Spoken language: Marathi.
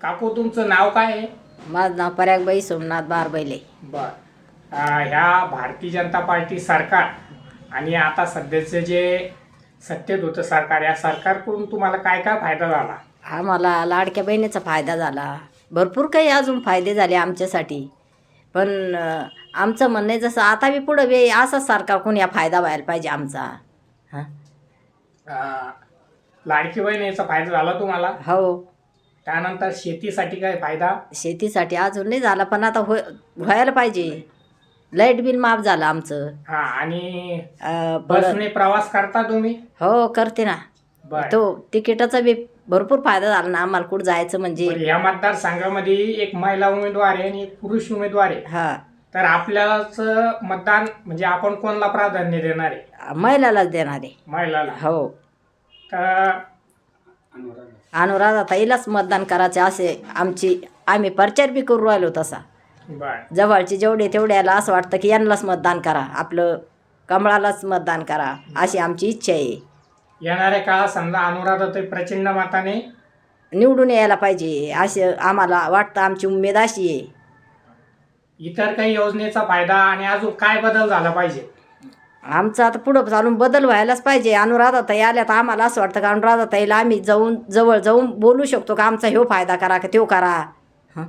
काकू तुमचं नाव काय आहे? माझं नाव परागबाई सोमनाथ बारबैले. बर. ह्या भारतीय जनता पार्टी सरकार आणि आता सध्याचं जे सत्तेत होतं सरकार या सरकारकडून तुम्हाला काय काय फायदा झाला? आम्हाला लाडक्या बहिणीचा फायदा झाला. भरपूर काही अजून फायदे झाले आमच्यासाठी. पण अं, आमचं म्हणणं आहे जसं आता बी पुढं बी असंच सरकारकडून या फायदा व्हायला पाहिजे आमचा. हां? अं, लाडकी बहीण याचा फायदा झाला तुम्हाला? हो. त्यानंतर शेतीसाठी काय फायदा? शेतीसाठी अजून नाही झाला पण आता होय व्हायला पाहिजे. लाइट बिल माफ झालं आमचं. हा आणि अं, परत बसने प्रवास करता तुम्ही? हो करते ना. बर. तो तिकिटाचा बी भरपूर फायदा झाला ना आम्हाला कुठं जायचं म्हणजे. बरं, या मतदारसंघामध्ये एक महिला उमेदवार आहे आणि एक पुरुष उमेदवार आहे. हा. तर आपल्याच मतदान म्हणजे आपण कोणाला प्राधान्य देणार आहे? महिलालाच देणारे महिलाला. हो. तर अनुराधा ताईलाच मतदान करायचे असे आमची आम्ही प्रचार बी करू राहिलो तसा. जवळचे जेवढे तेवढ्याला असं वाटतं की यांनाच मतदान करा. आपलं कमळालाच मतदान करा अशी आमची इच्छा आहे. येणाऱ्या काळात समजा अनुराधा ते प्रचंड मताने निवडून यायला पाहिजे असे आम्हाला वाटतं आमची उमेद अशी आहे. इतर काही योजनेचा फायदा आणि अजून काय बदल झाला पाहिजे? आमचं आता पुढं चालून बदल व्हायलाच पाहिजे. अनुराधाताई आल्या तर आम्हाला असं वाटतं का? अनुराधाताईला आम्ही जाऊन जवळ जाऊन बोलू शकतो का? आमचा ह्यो फायदा करा का त्यो करा. हं?